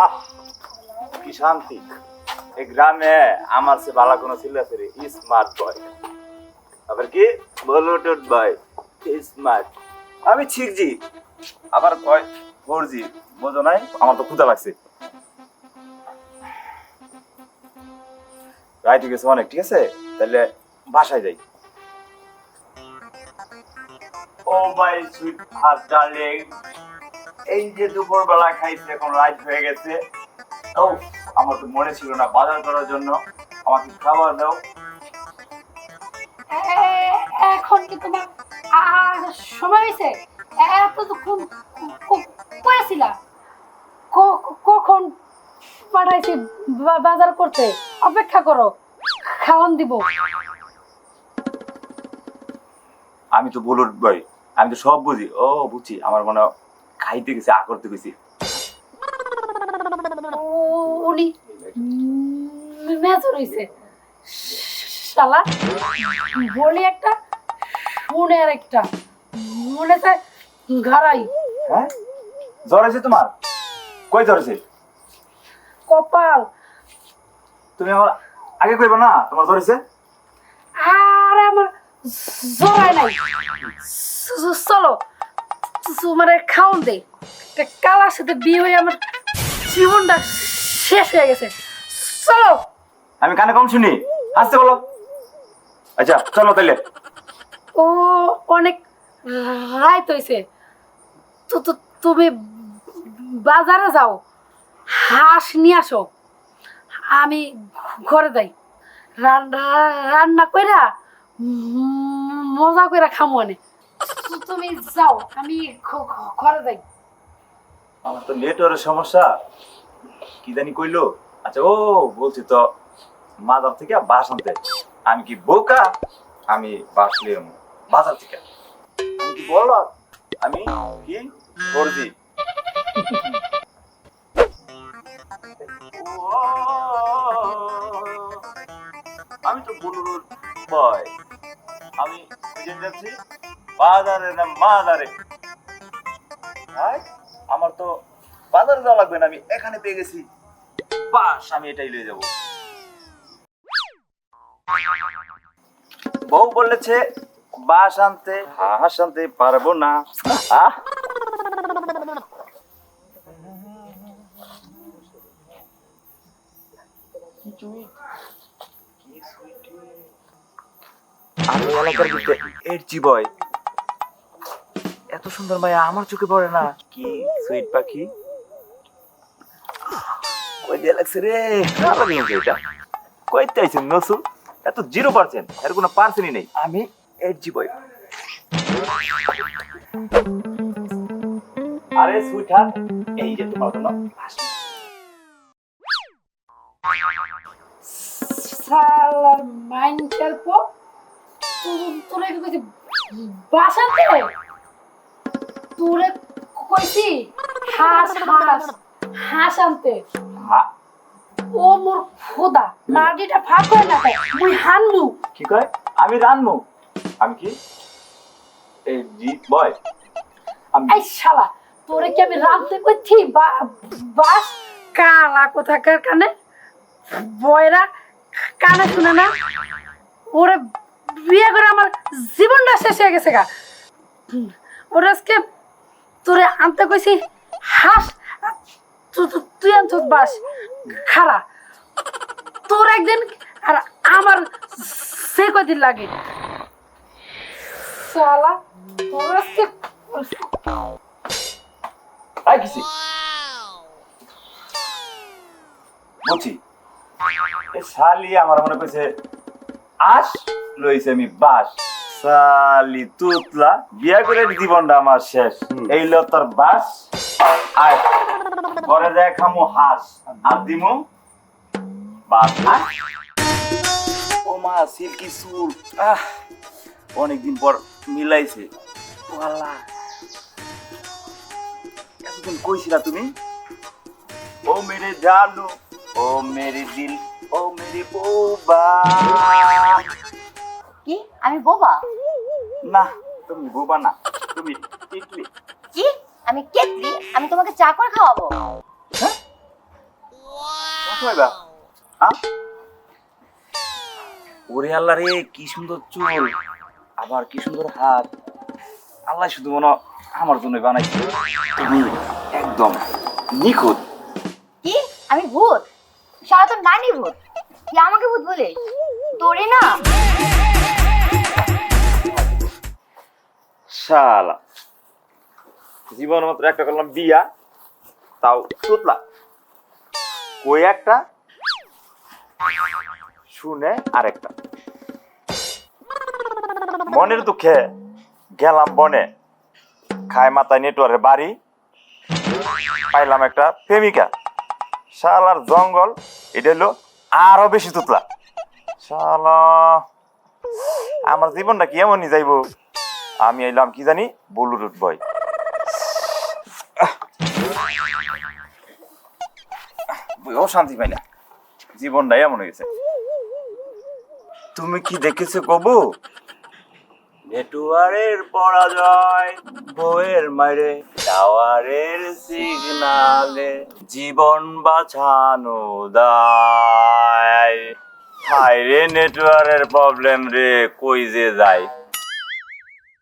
আহ, কি শান্তি। এই গ্রামে আমার সে কোনো ছিল স্মার্ট বয় আবার কি? ব্লুটুথ বয় স্মার্ট আমি ছিকজি আবার কয় বোঝো নাই, আমার তো ক্ষুধা লাগছে। ঠিক আছে অনেক, ঠিক আছে? তাহলে বাসায় যাই। Oh my sweetheart darling এই যে দুপুরবেলা খাইছে এখন রাত হয়ে গেছে ও আমার তো মনে ছিল না বাজার করার জন্য। আমাকে খাবার দাও। এখন কি তোমার আর সময় হয়েছে? এতক্ষণ করেছিলা কখন পাঠাইছি বাজার করতে? অপেক্ষা করো খাওয়ান দিব। আমি তো বলুর ভাই আমি তো সব বুঝি। ও বুঝি আমার মনে হয় খাইতে গেছে আ করতে গেছি। উনি মেজর হয়েছে শালা বলি একটা শুনে আর একটা। মনে চায় ঘাড়াই। হ্যাঁ? জ্বর হয়েছে তোমার? কই জ্বর হয়েছে? কপাল। তুমি আমার আগে কইবা না তোমার জ্বর হয়েছে? আর আমার জড়ায় নাই। চ- চ- চলো খাওন দে। একটা কালার সাথে বিয়ে হয়ে আমার জীবনটা শেষ হয়ে গেছে। চলো। আমি কানে কম শুনি। আসতে বলো। আচ্ছা চলো তাইলে। ও অনেক রাইত হয়েছে তো তো তুমি বাজারে যাও। হাঁস নিয়ে আসো। আমি ঘরে যাই। রান্না রান্না কইরা মজা কইরা খামো তো তুমি যাও, আমি ঘরে যাই। আমার তো নেটওয়ার্কের সমস্যা। কি জানি কইলো? আচ্ছা ও, বলছি তো, মাদার থেকে বাস আনতে। আমি কি বোকা? আমি বাস লিয়ে বাজার থেকে। আমি কি বলল আমি কি ফোরজি আমি তো বলুর বয় আমি যাচ্ছি। বাজারে না ভাই, আমার তো বাজারে যাওয়া লাগবে না, আমি এখানে পেয়ে গেছি। বাস, আমি এটাই যাব। বউ বলেছে, বাস আনতে, হাঁস আনতে পারব না। আমি এলাকার এর জীবয়। এত সুন্দর মায়া আমার চোখে পড়ে না। কি সুইট পাখি? কই দিয়ে লাগছে রে? খারাপ লাগে এটা। কই চাইছেন নসুল? এত জিরো পার্সেন্ট এর কোনো পার্সেন্টই নেই। আমি এর জীবয় আরে সুইট হার্ট এই যে তোমার জন্য সালার মাইন্ড খেলব তোরে কি কইছি বাসাতে তোরে কইছি হাঁস হাঁস হাঁস আনতে। ও মোর খোদা মাটিটা ফাঁক হয় না তাই মুই হানমু। কি কয়? আমি রানমু। আমি কি? এই জি বয়। আমি এই শালা তোরে কি আমি রানতে কইছি? বা- বাস কালা কোথাকার কানে? বয়রা কানে শুনে না? ওরে বিয়ে করে আমার জীবনটা শেষ হয়ে গেছে গা। ওরে আজকে তোরে আনতে কইছি, হাস তুই আনছ বাস। খারা তোর একদিন আর আমার সে কদিন লাগে। শালা, তোর আই কিসি? বুঝছি শালি আমার মনে কইছে, আস, লইছে আমি বাস। শালি তুতলা বিয়া করে জীবনটা আমার শেষ। এই লো তোর বাস আয়। ঘরে যায় খামু হাঁস আর দিমু বাস। ও মা সিল্কি চুল আহ অনেকদিন পর মিলাইছে। ও আল্লাহ এতদিন কইছিলা তুমি? ও মেরে জানো ও মেরে দিল ও মেরে বোবা আমি বোবা। না তুমি বোবা না তুমি টিকলি কি? আমি কেটলি? আমি তোমাকে চা করে খাওয়াবো। হ্যাঁ? ওরে আল্লাহ রে কি সুন্দর চুল। আবার কি সুন্দর হাত। আল্লাহ শুধু মনে আমার জন্য বানাইছে। তুমি একদম নিখুঁত। কি? আমি ভূত? সারা তো নানি ভূত। তুই আমাকে ভূত বলিস। তোরে না। শালা জীবন মাত্র একটা করলাম বিয়া, তাও তুতলা কই একটা? শুনে আরেকটা। মনের দুঃখে গেলাম বনে। খায় মাথায় নেটওয়ার্কের বাড়ি। পাইলাম একটা প্রেমিকা। শালার জঙ্গল, এটা হলো আরও বেশি তুতলা। শালা আমার জীবনটা কি এমনই যাইবো? আমি এলাম কি জানি বুলুরুট বয় ও শান্তি পাই না। জীবনটাই এমন হয়ে গেছে। তুমি কি দেখেছ কবু? নেটওয়ারের পরাজয়, বইয়ের মারে টাওয়ারের সিগনালে, জীবন বাঁচানো দায়। হায় রে নেটওয়ারের প্রবলেম রে, কই যে যায়?